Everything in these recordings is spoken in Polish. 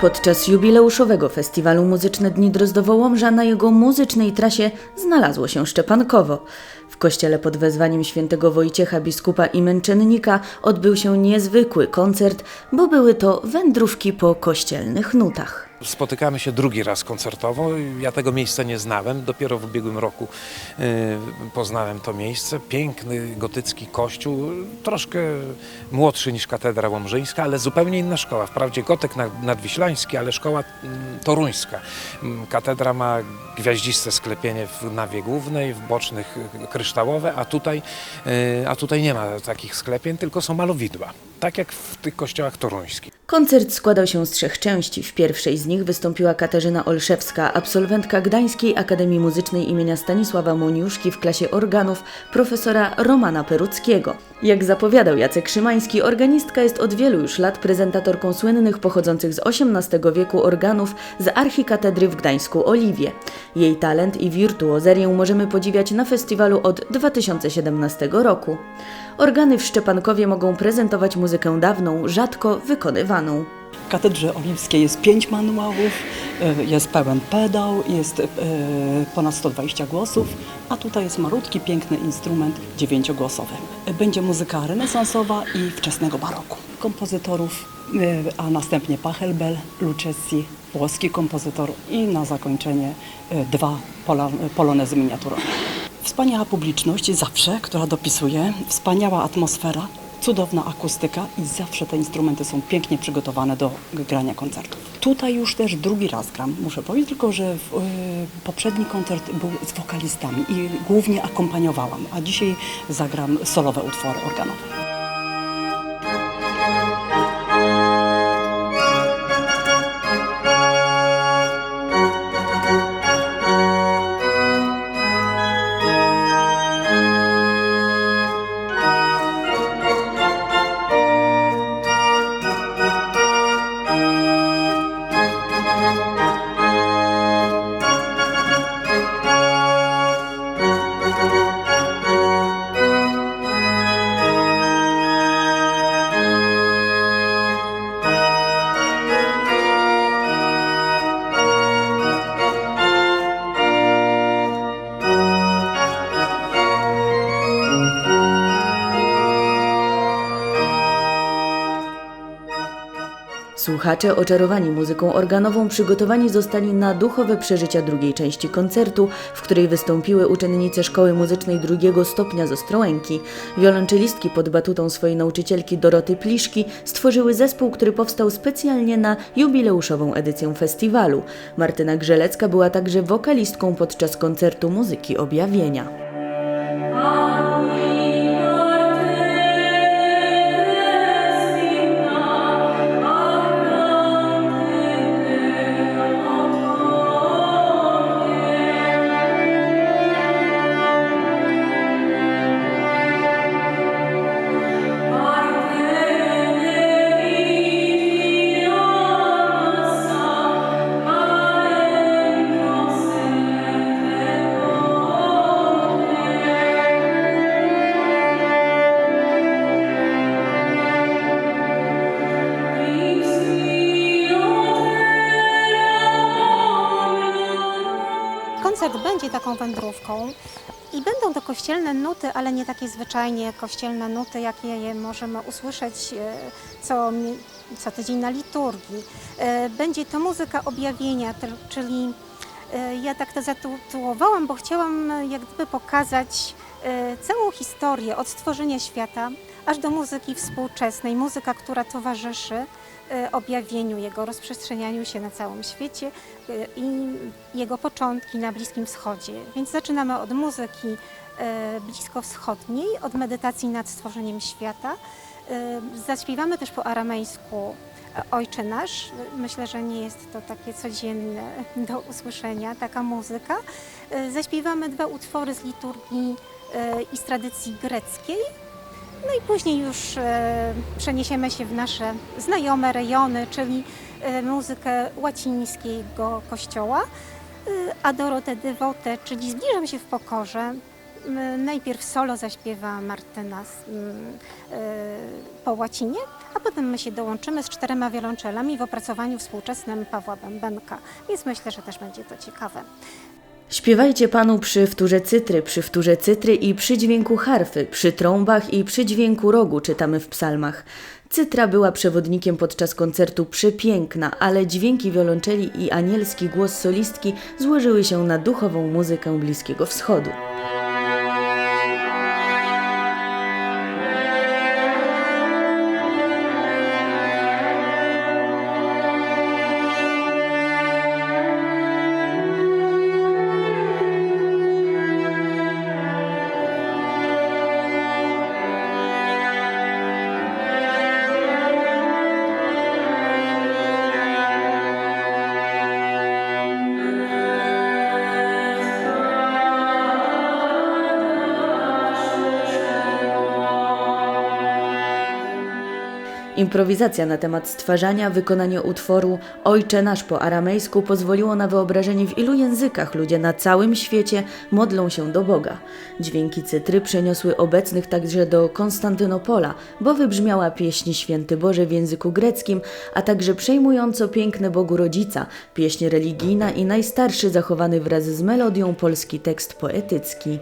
Podczas jubileuszowego festiwalu Muzyczne Dni Drozdowo-Łomża na jego muzycznej trasie znalazło się Szczepankowo. W kościele pod wezwaniem świętego Wojciecha biskupa i męczennika odbył się niezwykły koncert, bo były to wędrówki po kościelnych nutach. Spotykamy się drugi raz koncertowo. Ja tego miejsca nie znałem. Dopiero w ubiegłym roku y, poznałem to miejsce. Piękny gotycki kościół, troszkę młodszy niż katedra łomżyńska, ale zupełnie inna szkoła. Wprawdzie gotyk nad- nadwiślański, ale szkoła mm, toruńska. Mm, Katedra ma gwiaździste sklepienie w nawie głównej, w bocznych kryształowe, a tutaj, y, a tutaj nie ma takich sklepień, tylko są malowidła. Tak jak w tych kościołach toruńskich. Koncert składał się z trzech części. W pierwszej z nich wystąpiła Katarzyna Olszewska, absolwentka Gdańskiej Akademii Muzycznej imienia Stanisława Moniuszki w klasie organów profesora Romana Peruckiego. Jak zapowiadał Jacek Szymański, organistka jest od wielu już lat prezentatorką słynnych pochodzących z XVIII wieku organów z archikatedry w Gdańsku Oliwie. Jej talent i wirtuozerię możemy podziwiać na festiwalu od 2017 roku. Organy w Szczepankowie mogą prezentować muzykę dawną, rzadko wykonywaną. W katedrze oliwskiej jest pięć manuałów, y, jest pełen pedał, jest y, ponad 120 głosów, a tutaj jest malutki, piękny instrument dziewięciogłosowy. Będzie muzyka renesansowa i wczesnego baroku. Kompozytorów, y, a następnie Pachelbel, Lucchesi, włoski kompozytor i na zakończenie dwa polonezy miniaturowe. Wspaniała publiczność zawsze, która dopisuje, wspaniała atmosfera, cudowna akustyka i zawsze te instrumenty są pięknie przygotowane do grania koncertów. Tutaj już też drugi raz gram, muszę powiedzieć, tylko że w, y, poprzedni koncert był z wokalistami i głównie akompaniowałam, a dzisiaj zagram solowe utwory organowe. Słuchacze oczarowani muzyką organową przygotowani zostali na duchowe przeżycia drugiej części koncertu, w której wystąpiły uczennice Szkoły Muzycznej drugiego stopnia z Ostrołęki. Wiolonczelistki pod batutą swojej nauczycielki Doroty Pliszki stworzyły zespół, który powstał specjalnie na jubileuszową edycję festiwalu. Martyna Grzelecka była także wokalistką podczas koncertu muzyki objawienia. Koncert będzie taką wędrówką i będą to kościelne nuty, ale nie takie zwyczajnie kościelne nuty, jakie je możemy usłyszeć e, co, co tydzień na liturgii. E, Będzie to muzyka objawienia, czyli e, ja tak to zatytułowałam, bo chciałam jak gdyby pokazać całą historię od stworzenia świata aż do muzyki współczesnej, muzyka, która towarzyszy e, objawieniu, jego rozprzestrzenianiu się na całym świecie e, i jego początki na Bliskim Wschodzie. Więc zaczynamy od muzyki e, bliskowschodniej, od medytacji nad stworzeniem świata. E, Zaśpiewamy też po aramejsku e, Ojcze Nasz. Myślę, że nie jest to takie codzienne do usłyszenia, taka muzyka. E, Zaśpiewamy dwa utwory z liturgii e, i z tradycji greckiej. No i później już e, przeniesiemy się w nasze znajome rejony, czyli e, muzykę łacińskiego kościoła, e, Adoro te devote, czyli zbliżam się w pokorze. Najpierw solo zaśpiewa Martyna e, po łacinie, a potem my się dołączymy z czterema wiolonczelami w opracowaniu współczesnym Pawła Bębenka, więc myślę, że też będzie to ciekawe. Śpiewajcie Panu przy wtórze cytry, przy wtórze cytry i przy dźwięku harfy, przy trąbach i przy dźwięku rogu, czytamy w psalmach. Cytra była przewodnikiem podczas koncertu przepiękna, ale dźwięki wiolonczeli i anielski głos solistki złożyły się na duchową muzykę Bliskiego Wschodu. Improwizacja na temat stwarzania, wykonanie utworu Ojcze Nasz po aramejsku pozwoliło na wyobrażenie w ilu językach ludzie na całym świecie modlą się do Boga. Dźwięki cytry przeniosły obecnych także do Konstantynopola, bo wybrzmiała pieśń Święty Boże w języku greckim, a także przejmująco piękne Bogu Rodzica, pieśń religijna i najstarszy zachowany wraz z melodią polski tekst poetycki.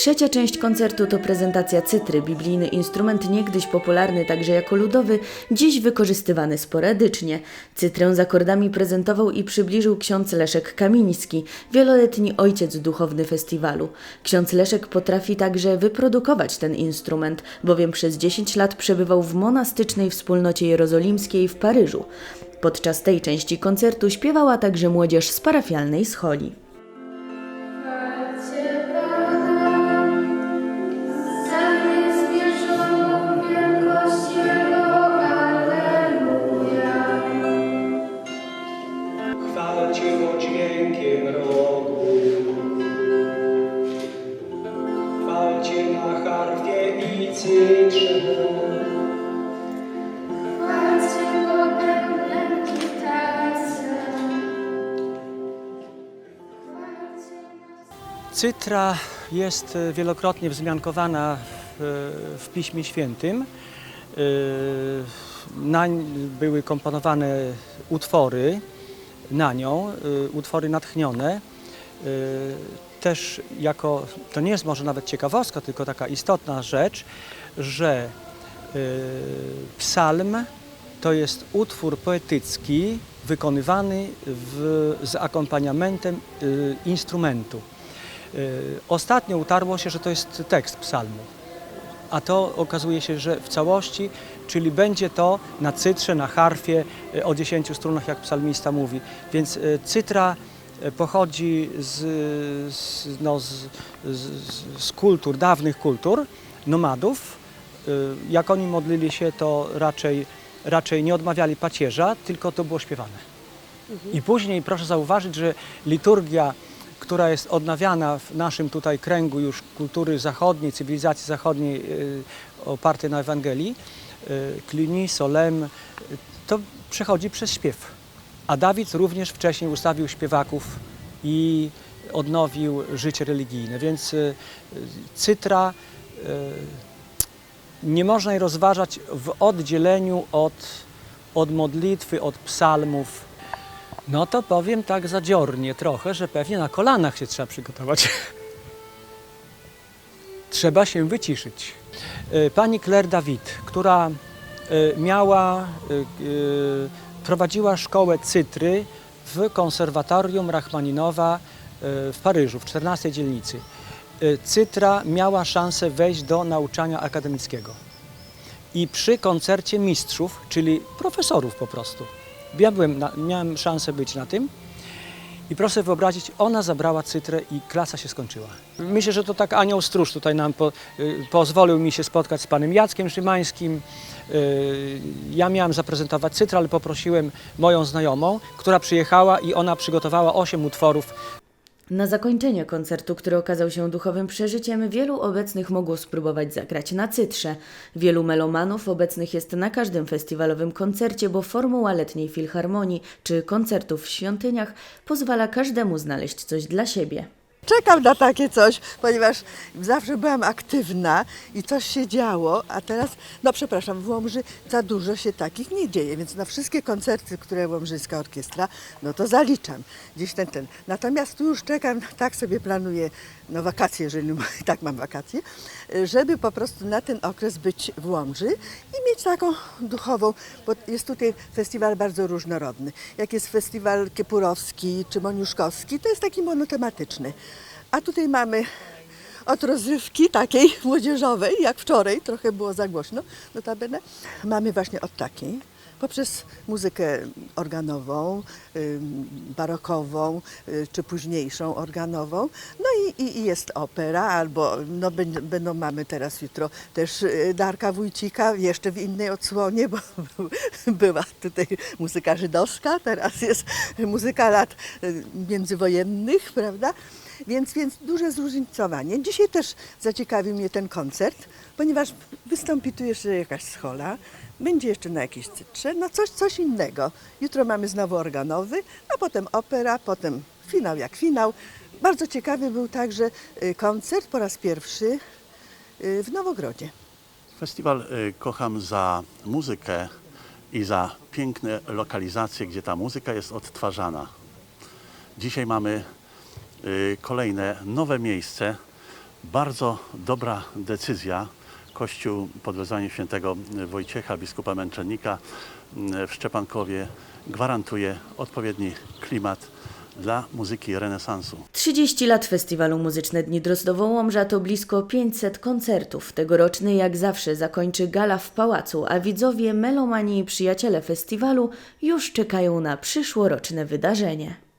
Trzecia część koncertu to prezentacja cytry, biblijny instrument niegdyś popularny także jako ludowy, dziś wykorzystywany sporadycznie. Cytrę z akordami prezentował i przybliżył ksiądz Leszek Kamiński, wieloletni ojciec duchowny festiwalu. Ksiądz Leszek potrafi także wyprodukować ten instrument, bowiem przez 10 lat przebywał w monastycznej wspólnocie jerozolimskiej w Paryżu. Podczas tej części koncertu śpiewała także młodzież z parafialnej scholi. Chwalcie Go dźwiękiem rogu. Chwalcie na harfie i cytrze. Cytra jest e, wielokrotnie wzmiankowana w, w Piśmie Świętym. E, Nań były komponowane utwory na nią, e, utwory natchnione. E, Też jako, to nie jest może nawet ciekawostka, tylko taka istotna rzecz, że e, psalm to jest utwór poetycki wykonywany w, z akompaniamentem instrumentu. Y, Ostatnio utarło się, że to jest tekst psalmu, a to okazuje się, że w całości, czyli będzie to na cytrze, na harfie y, o dziesięciu strunach, jak psalmista mówi. Więc y, cytra y, pochodzi z, z, no, z, z, z kultur, dawnych kultur, nomadów. Jak oni modlili się, to raczej, raczej nie odmawiali pacierza, tylko to było śpiewane. I później proszę zauważyć, że liturgia, która jest odnawiana w naszym tutaj kręgu już kultury zachodniej, cywilizacji zachodniej y, opartej na Ewangelii, y, Cluny, Solem, y, to przechodzi przez śpiew. A Dawid również wcześniej ustawił śpiewaków i odnowił życie religijne. Więc cytra nie można jej rozważać w oddzieleniu od, od modlitwy, od psalmów. No to powiem tak zadziornie trochę, że pewnie na kolanach się trzeba przygotować. trzeba się wyciszyć. Y, Pani Claire David, która y, miała, y, prowadziła szkołę cytry w konserwatorium Rachmaninowa w Paryżu, w 14 dzielnicy. Cytra miała szansę wejść do nauczania akademickiego. i przy koncercie mistrzów, czyli profesorów po prostu. Ja byłem na, miałem szansę być na tym i proszę wyobrazić, ona zabrała cytrę i klasa się skończyła. Myślę, że to tak anioł stróż tutaj nam po, y, pozwolił mi się spotkać z panem Jackiem Szymańskim. Y, ja miałem zaprezentować cytrę, ale poprosiłem moją znajomą, która przyjechała i ona przygotowała 8 utworów Na zakończenie koncertu, który okazał się duchowym przeżyciem, wielu obecnych mogło spróbować zagrać na cytrze. Wielu melomanów obecnych jest na każdym festiwalowym koncercie, bo formuła letniej filharmonii czy koncertów w świątyniach pozwala każdemu znaleźć coś dla siebie. Czekam na takie coś, ponieważ zawsze byłam aktywna i coś się działo, a teraz, no przepraszam, w Łomży za dużo się takich nie dzieje, więc na wszystkie koncerty, które Łomżyńska Orkiestra, no to zaliczam. Gdzieś ten, ten. Natomiast tu już czekam, tak sobie planuję, no wakacje, jeżeli tak mam wakacje, żeby po prostu na ten okres być w Łomży i mieć taką duchową, bo jest tutaj festiwal bardzo różnorodny. Jak jest festiwal kiepurowski czy moniuszkowski, to jest taki monotematyczny. A tutaj mamy od rozrywki takiej młodzieżowej, jak wczoraj, trochę było za głośno, notabene. Mamy właśnie od takiej, poprzez muzykę organową, barokową, y, czy późniejszą organową. No i, i, jest opera, albo no, będ- będą, mamy teraz jutro też y, Darka Wójcika, jeszcze w innej odsłonie, bo była tutaj muzyka żydowska, teraz jest muzyka lat y, międzywojennych, prawda? Więc, więc duże zróżnicowanie. Dzisiaj też zaciekawił mnie ten koncert, ponieważ wystąpi tu jeszcze jakaś schola, będzie jeszcze na jakiejś cytrze, no coś, coś innego. Jutro mamy znowu organowy, a potem opera, potem finał jak finał. Bardzo ciekawy był także y, koncert po raz pierwszy y, w Nowogrodzie. Festiwal y, kocham za muzykę i za piękne lokalizacje, gdzie ta muzyka jest odtwarzana. Dzisiaj mamy kolejne nowe miejsce. Bardzo dobra decyzja. Kościół pod wezwaniem świętego Wojciecha, biskupa Męczennika y, w Szczepankowie gwarantuje odpowiedni klimat dla muzyki renesansu. 30 lat festiwalu Muzyczne Dni Drozdowo-Łomża to blisko 500 koncertów. Tegoroczny jak zawsze zakończy gala w pałacu, a widzowie, melomani i przyjaciele festiwalu już czekają na przyszłoroczne wydarzenie.